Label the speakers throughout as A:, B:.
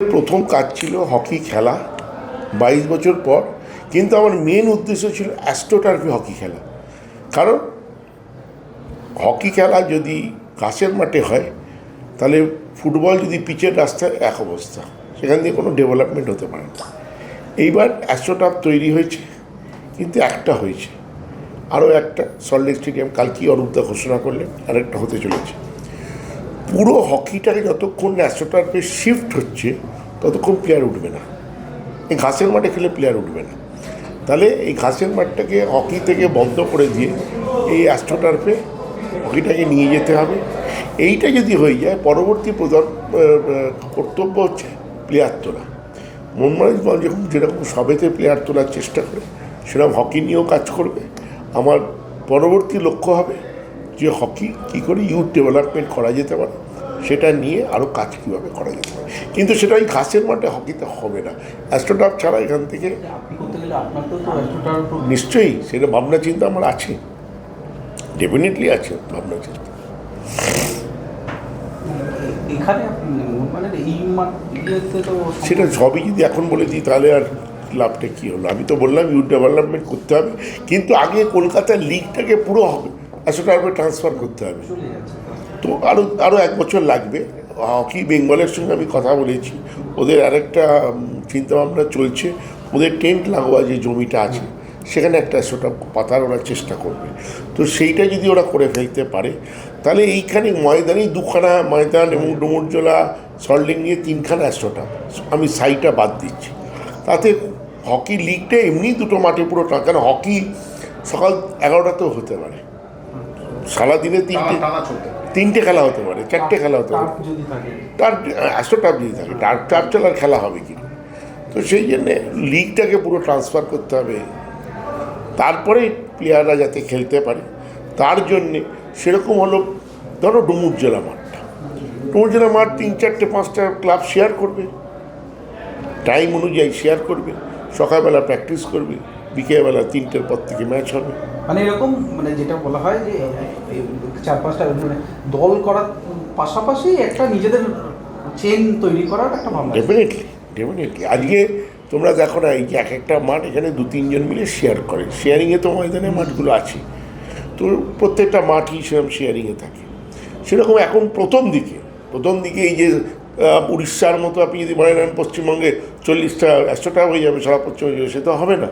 A: প্রথম কাজ ছিল হকি খেলা, বাইশ বছর পর। কিন্তু আমার মেন উদ্দেশ্য ছিল অ্যাস্ট্রোটার্ফে হকি খেলা। কারণ হকি খেলা যদি ঘাসের মাঠে হয়, তাহলে ফুটবল যদি পিচের রাস্তায় এক অবস্থা, সেখান দিয়ে কোনো ডেভেলপমেন্ট হতে পারে না। এইবার অ্যাস্ট্রোটার্ফ তৈরি হয়েছে, কিন্তু একটা হয়েছে। আরও একটা সল্টলেক স্টেডিয়াম কালকেই অরূপদা ঘোষণা করলেন, আরেকটা হতে চলেছে। পুরো হকিটাকে যতক্ষণ অ্যাস্ট্রোটার্ফে শিফট হচ্ছে, ততক্ষণ প্লেয়ার উঠবে না। এই ঘাসের মাঠে খেলে প্লেয়ার উঠবে না। তাহলে এই ঘাসের মাঠটাকে হকি থেকে বন্ধ করে দিয়ে এই অ্যাস্ট্রোটার্ফে হকিটাকে নিয়ে যেতে হবে। এইটা যদি হয়ে যায়, পরবর্তী প্রধান কর্তব্য হচ্ছে প্লেয়ার তোলা। মনমানিজ যখন যেরকম সবেতে প্লেয়ার তোলার চেষ্টা করে, সেরকম হকি নিয়েও কাজ করবে। আমার পরবর্তী লক্ষ্য হবে যে হকি কী করে ইউথ ডেভেলপমেন্ট করা যেতে পারে। সেটা নিয়ে আরও কাজ কীভাবে করা যেতে পারে? কিন্তু সেটা ওই ঘাসের মাঠে হকিতে হবে না। অ্যাস্ট্রোটাফ ছাড়া এখান থেকে নিশ্চয়ই সেটা ভাবনা চিন্তা আমার আছে। ডেফিনেটলি আছে ভাবনা চিন্তা।
B: মানে
A: সেটা সবই যদি এখন বলে দিই তাহলে আর লাভটা কী হলো আমি তো বললাম ইউথ ডেভেলপমেন্ট করতে হবে। কিন্তু আগে কলকাতার লিগটাকে পুরো হবে। অ্যাস্ট্রোটাফে ট্রান্সফার করতে হবে। তো আরও আরও এক বছর লাগবে। হকি, বেঙ্গলের সঙ্গে আমি কথা বলেছি। ওদের আরেকটা চিন্তাভাবনা চলছে। ওদের টেন্ট লাগোয়া যে জমিটা আছে, সেখানে একটা সেটা পাতার ওরা চেষ্টা করবে। তো সেইটা যদি ওরা করে ফেলতে পারে, তাহলে এইখানে ময়দানেই দুখানা ময়দান এবং ডুমুরজোলা সল্টিং নিয়ে তিনখানা অ্যাস্ট্রোটা আমি সাইটা বাদ দিচ্ছি। তাতে হকি লিগটা এমনি দুটো মাঠে পুরো কেন হকি সকাল এগারোটাতেও হতে পারে। সারাদিনে তিনটে। তিনটে খেলা হতে পারে চারটে খেলা হতে পারে।
B: টার্ফ
A: একশো টাপ যদি থাকে টার টাপ চালার খেলা হবে কি? তো সেই জন্যে লিগটাকে পুরো ট্রান্সফার করতে হবে। তারপরে প্লেয়াররা যাতে খেলতে পারে তার জন্যে সেরকম হলো ধরো ডুমুর জেলা মাঠটা ডুমুর জেলা মাঠ তিন চারটে পাঁচটা ক্লাব শেয়ার করবে। টাইম অনুযায়ী শেয়ার করবে। সকালবেলা প্র্যাকটিস করবে বিকেলবেলা তিনটের পর থেকে ম্যাচ হবে।
B: মানে এরকম মানে যেটা বলা হয় যে চার পাঁচটা মানে দল করার পাশাপাশি একটা নিজেদের চেন তৈরি করার একটা ভাবনা।
A: ডেফিনেটলি ডেফিনেটলি আজকে তোমরা দেখো না এই যে এক একটা মাঠ এখানে দু তিনজন মিলে শেয়ার করে। শেয়ারিংয়ে তো ময়দানে মাঠগুলো আছে। তো প্রত্যেকটা মাঠই সেরকম শেয়ারিংয়ে থাকে। সেরকম এখন প্রথম দিকে প্রথম দিকে এই যে উড়িষ্যার মতো আপনি যদি মনে নেন পশ্চিমবঙ্গে চল্লিশটা একশোটা হয়ে যাবে সারা পশ্চিমবঙ্গে সে তো হবে না।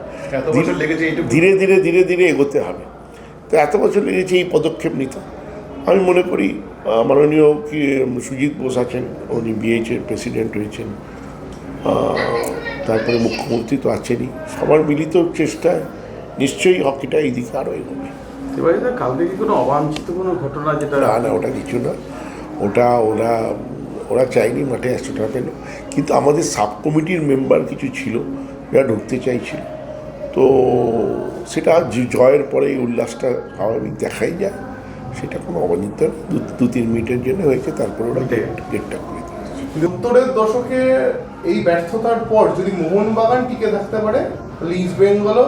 A: ধীরে ধীরে ধীরে ধীরে এগোতে হবে। তো এত বছর লেগেছে এই পদক্ষেপ নিতে। আমি মনে করি মাননীয় কি সুজিত বোস আছেন উনি বিএইচের প্রেসিডেন্ট হয়েছেন। তারপরে মুখ্যমন্ত্রী তো আছেনই। সবার মিলিত চেষ্টায় নিশ্চয়ই হকিটা এই দিকে আরও এগোবে।
C: কালকে কি কোনো অবাঞ্ছিত কোনো ঘটনা যেটা
A: না না ওটা কিছু না। ওটা ওরা ওরা চায়নি মাঠে একশোটা পেল কিন্তু আমাদের সাব কমিটির মেম্বার কিছু ছিল যারা ঢুকতে চাইছিল। তো সেটা জয়ের পরে এই উল্লাসটা স্বাভাবিক দেখাই যায়। সেটা কোনো অবাঞ্ছিত। দু দু তিন মিনিটের জন্য হয়েছে তারপরে ওরা গেট গেটটা করে
D: সত্তরের দশকে এই ব্যর্থতার পর যদি মোহনবাগান টিকে থাকতে পারে তাহলে ইস্ট বেঙ্গলও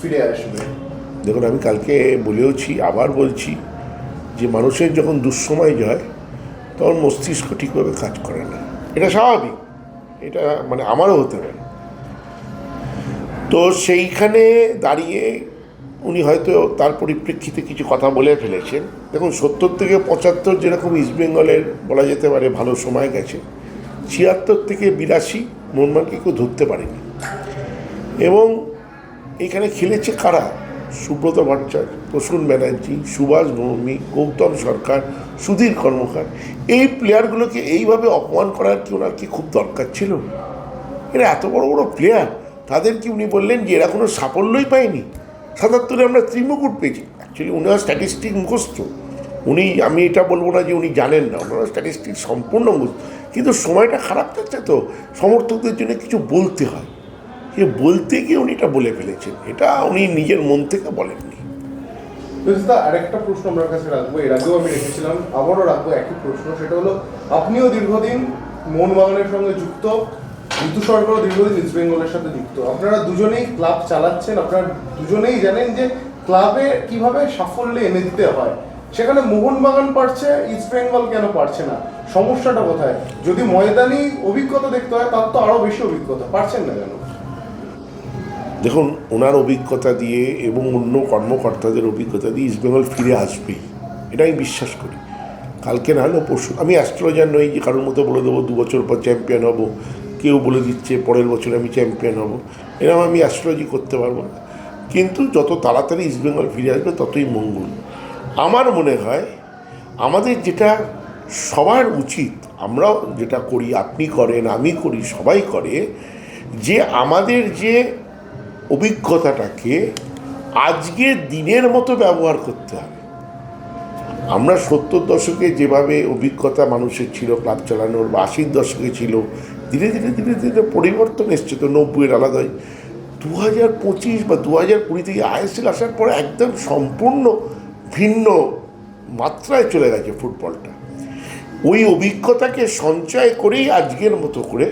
D: ফিরে আসবে।
A: দেখুন আমি কালকে বলেওছি আবার বলছি যে মানুষের যখন দুঃসময় যায় তখন মস্তিষ্ক ঠিকভাবে কাজ করে না। এটা স্বাভাবিক। এটা মানে আমারও হতে পারে। তো সেইখানে দাঁড়িয়ে উনি হয়তো তার পরিপ্রেক্ষিতে কিছু কথা বলে ফেলেছেন। দেখুন, সত্তর থেকে পঁচাত্তর যেরকম ইস্টবেঙ্গলের বলা যেতে পারে ভালো সময় গেছে, ছিয়াত্তর থেকে বিরাশি মোহনবাগানকে কেউ ধরতে পারেনি। এবং এখানে খেলেছে কারা? সুব্রত ভট্টাচার্য, প্রসূন ব্যানার্জি, সুভাষ ভৌমিক, গৌতম সরকার সুধীর কর্মকার। এই প্লেয়ারগুলোকে এইভাবে অপমান করার কি ওনার কি খুব দরকার ছিল? এরা এত বড় বড় প্লেয়ার তাদের কি উনি বললেন যে এরা কোনো সাফল্যই পায়নি? সাতাত্তরে আমরা ত্রিমুকুট পেয়েছি। অ্যাকচুয়ালি উনার স্ট্যাটিস্টিক মুখস্থ। উনি, আমি এটা বলব না যে উনি জানেন না, ওনারা স্ট্যাটিস্টিক সম্পূর্ণ মুখস্থ। কিন্তু সময়টা খারাপ যাচ্ছে তো, সমর্থকদের জন্য কিছু বলতে হয়। সে বলতে গিয়ে উনি এটা বলে ফেলেছেন। এটা উনি নিজের মন থেকে বলেননি।
D: দা আরেকটা প্রশ্ন আমার কাছে রাখব। এর আগেও আমি রেখেছিলাম, আবারও রাখব একই প্রশ্ন, সেটা হলো, আপনিও দীর্ঘদিন মোহনবাগানের সঙ্গে যুক্ত, ঋতু সরকারও দীর্ঘদিন ইস্ট বেঙ্গলের সাথে যুক্ত। আপনারা দুজনেই ক্লাব চালাচ্ছেন, আপনারা দুজনেই জানেন যে ক্লাবে কীভাবে সাফল্যে এনে দিতে হয়। সেখানে মোহনবাগান পারছে ইস্ট বেঙ্গল কেন পারছে না? সমস্যাটা কোথায়? যদি ময়দানি অভিজ্ঞতা দেখতে হয়, তার তো আরও বেশি অভিজ্ঞতা। পারছেন না কেন?
A: দেখুন, ওনার অভিজ্ঞতা দিয়ে এবং অন্য কর্মকর্তাদের অভিজ্ঞতা দিয়ে ইস্টবেঙ্গল ফিরে আসবেই। এটা আমি বিশ্বাস করি। কালকে না হলেও পরশু, আমি অ্যাস্ট্রোলজার নই, যে কারোর মতো বলে দেবো দু বছর পর চ্যাম্পিয়ন হব, কেউ বলে দিচ্ছে, পরের বছর আমি চ্যাম্পিয়ন হব। এরকম আমি অ্যাস্ট্রোলজি করতে পারব না। কিন্তু যত তাড়াতাড়ি ইস্টবেঙ্গল ফিরে আসবে, ততই মঙ্গল। আমার মনে হয়, আমাদের যেটা সবার উচিত, আমরাও যেটা করি, আপনি করেন, আমি করি, সবাই করে, যে আমাদের যে অভিজ্ঞতাটাকে আজকের দিনের মতো ব্যবহার করতে হবে। আমরা সত্তর দশকে যেভাবে অভিজ্ঞতা মানুষের ছিল, ক্লাব চালানোর বা আশির দশকে ছিল, ধীরে ধীরে ধীরে ধীরে পরিবর্তন এসছে তো নব্বইয়ের আলাদাই। দু হাজার পঁচিশ বা দু হাজার কুড়ি থেকে আইএসএল আসার পর একদম সম্পূর্ণ ভিন্ন মাত্রায় চলে গেছে ফুটবলটা। ওই অভিজ্ঞতাকে সঞ্চয় করেই আজকের মতো করে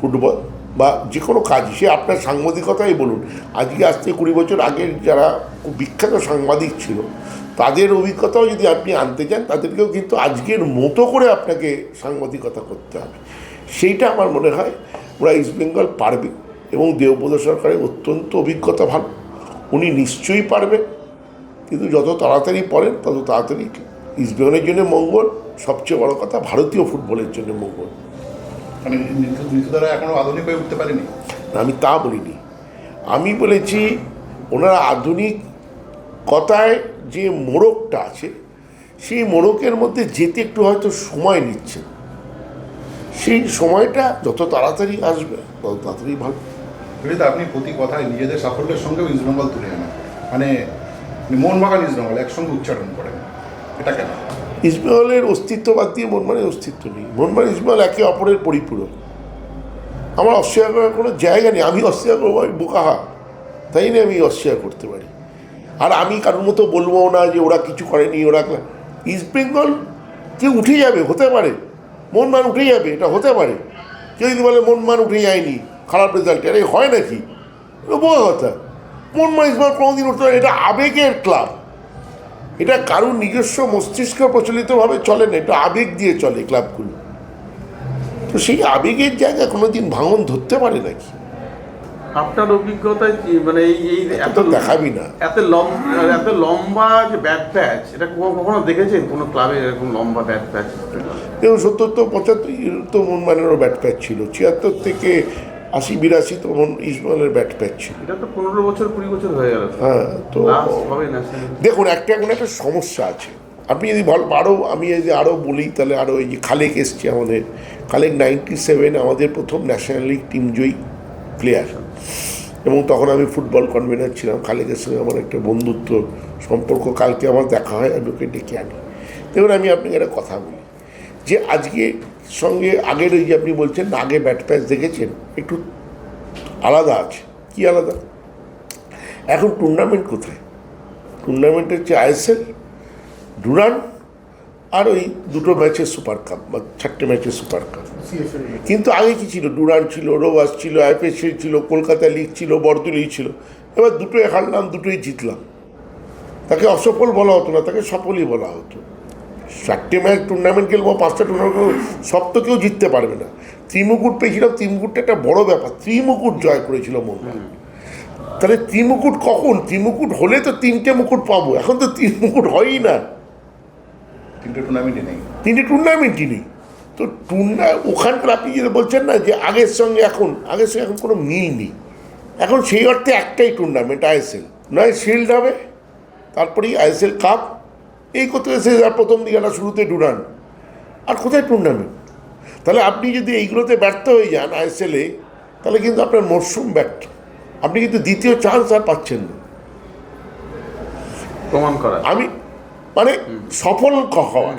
A: ফুটবল বা যে কোনো কাজ, সে আপনার সাংবাদিকতাই বলুন। আজকে আজ থেকে কুড়ি বছর আগের যারা বিখ্যাত সাংবাদিক ছিল, তাদের অভিজ্ঞতাও যদি আপনি আনতে চান, তাদেরকেও কিন্তু আজকের মতো করে আপনাকে সাংবাদিকতা করতে হবে। সেইটা আমার মনে হয়, ওরা ইস্টবেঙ্গল পারবে এবং দেবব্রত সরকারের অত্যন্ত অভিজ্ঞতা ভালো। উনি নিশ্চয়ই পারবেন কিন্তু যত তাড়াতাড়ি পড়েন, তত তাড়াতাড়ি ইস্টবেঙ্গলের জন্য মঙ্গল, সবচেয়ে বড় কথা ভারতীয় ফুটবলের জন্য মঙ্গল।
E: মানে মৃতদারা এখনও আধুনিক হয়ে উঠতে পারেনি।
A: আমি তা বলিনি। আমি বলেছি ওনারা আধুনিক কথায় যে মোড়কটা আছে সেই মোড়কের মধ্যে যেতে একটু হয়তো সময় নিচ্ছে সেই সময়টা যত তাড়াতাড়ি আসবে তত তাড়াতাড়ি ভালো।
E: কিন্তু আপনি প্রতি কথায় নিজেদের সাফল্যের সঙ্গেও ইস্টবেঙ্গল তুলে আনা মানে মোহনবাগান ইস্টবেঙ্গল একসঙ্গে উচ্চারণ করেন। এটা কেন
A: ইসমাইলের অস্তিত্ব বাদ দিয়ে মনমানের অস্তিত্ব নেই। মনমান ইসমাইল একে অপরের পরিপূরক। আমার অস্বীকার করার কোনো জায়গা নেই। আমি অস্বীকার করব, আমি বোকাহা তাই না আমি অস্বীকার করতে পারি। আর আমি কারোর মতো বলব না যে ওরা কিছু করেনি, ওরা ইস্ট বেঙ্গল যে উঠে যাবে? হতে পারে। মনমান উঠে যাবে, এটা হতে পারে। কেউ যদি বলে মনমান উঠে যায়নি, খারাপ রেজাল্ট আরে হয় নাকি? এটা বোকা কথা। মনমান ইসমাইল কোনোদিন উঠতে পারে এটা আবেগের ক্লাব এটা কারুর নিজস্ব মস্তিষ্ক প্রচলিতভাবে চলে না এটা আবেগ দিয়ে চলে ক্লাবগুলো। তো সেই আবেগের জায়গা কোনোদিন ভাঙন ধরতে পারে নাকি?
C: আপনার অভিজ্ঞতায় মানে এই
A: এত দেখাবি না।
C: এত লম্বা এত লম্বা যে ব্যাট প্যাচ এটা কখনো কখনো দেখেছেন কোনো ক্লাবে এরকম লম্বা ব্যাট প্যাচ
A: এবং সত্তর তো পঁচাত্তর তো মন মানেরও ব্যাট প্যাচ ছিল। ছিয়াত্তর থেকে আশি বিরাশি তখন ইসমাইলের ব্যাট প্যাচ। ছিল
C: পনেরো বছর কুড়ি বছর হয়ে গেল।
A: হ্যাঁ তো দেখুন একটা এখন একটা সমস্যা আছে। আপনি যদি বল আরও আমি যদি আরও বলি তাহলে আরও এই যে খালেক এসছে আমাদের। খালেক নাইনটি সেভেন আমাদের প্রথম ন্যাশনাল লিগ টিম জয়ী প্লেয়ার এবং তখন আমি ফুটবল কনভেনার ছিলাম। খালেকের সঙ্গে আমার একটা বন্ধুত্ব সম্পর্ক। কালকে আমার দেখা হয় আমি ওকে ডেকে আনি দেখুন আমি আপনাকে একটা কথা বলি। যে আজকে সঙ্গে আগের ওই যে আপনি বলছেন না আগে ব্যাট প্যাচ দেখেছেন একটু আলাদা আছে। কি আলাদা? এখন টুর্নামেন্ট কোথায়? টুর্নামেন্ট হচ্ছে আইএসএল ডুরান আর ওই দুটো ম্যাচের সুপার কাপ বা চারটে ম্যাচের সুপার কাপ কিন্তু আগে কি ছিল? ডুরান ছিল রোবাস ছিল আইপিএসএল ছিল কলকাতা লিগ ছিল বরদলি ছিল। এবার দুটোই হারলাম দুটোই জিতলাম। তাকে অসফল বলা হতো না তাকে সফলই বলা হতো। চারটে ম্যাচ টুর্নামেন্ট খেলব পাঁচটা টুর্নামেন্ট সব তো কেউ জিততে পারবে না। ত্রিমুকুট পেয়েছিলাম ত্রিমুকুটটা একটা বড় ব্যাপার। ত্রিমুকুট জয় করেছিল মোহনবাগান তাহলে ত্রিমুকুট কখন? ত্রিমুকুট হলে তো তিনটে মুকুট পাবো এখন তো তিন মুকুট হয়ই না।
E: তিনটে টুর্নামেন্টই নেই।
A: তিনটে টুর্নামেন্টই নেই। তো টুর্না ওখানকার আপনি যেটা বলছেন না যে আগের সঙ্গে এখন আগের সঙ্গে এখন কোনো মিল নেই। এখন সেই অর্থে একটাই টুর্নামেন্ট আইএসএল নয় শিল্ড হবে তারপরেই আইএসএল কাপ এই করতে এসে আর প্রথম দিকে শুরুতে ডুরান। আর কোথায় টুর্নামেন্ট? তাহলে আপনি যদি এইগুলোতে ব্যর্থ হয়ে যান আইএসএলে তাহলে কিন্তু আপনার মরশুম ব্যর্থ। আপনি কিন্তু দ্বিতীয় চান্স আর পাচ্ছেন না।
C: প্রমাণ করা
A: আমি মানে সফল হওয়ার।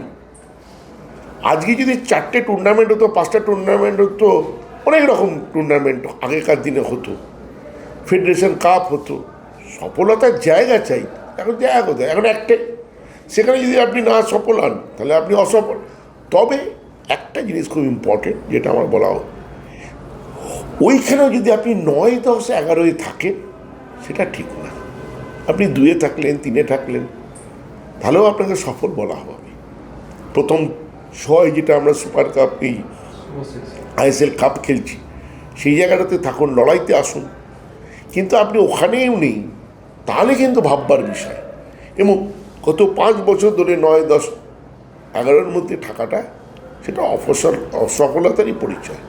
A: আজকে যদি চারটে টুর্নামেন্ট হতো পাঁচটা টুর্নামেন্ট হতো অনেক রকম টুর্নামেন্ট আগেকার দিনে হতো। ফেডারেশন কাপ হতো। সফলতার জায়গা চাই। এখন জায়গা কোথায়? এখন একটাই সেখানে যদি আপনি না সফল হন, তাহলে আপনি অসফল। তবে একটা জিনিস খুব ইম্পর্টেন্ট যেটা আমার বলা ওইখানেও যদি আপনি নয় দশ এগারোয় থাকেন, সেটা ঠিক না। আপনি দুয়ে থাকলেন, তিনে থাকলেন তাহলেও আপনাকে সফল বলা হবে। প্রথম ছয় যেটা আমরা সুপার কাপ, এই আইএসএল কাপ খেলছি, সেই জায়গাটাতে থাকুন, লড়াইতে আসুন। কিন্তু আপনি ওখানেও নেই, তাহলে কিন্তু ভাববার বিষয়। এবং গত পাঁচ বছর ধরে নয় দশ এগারোর মধ্যে থাকাটা সেটা অফসর অসফলতারই পরিচয়।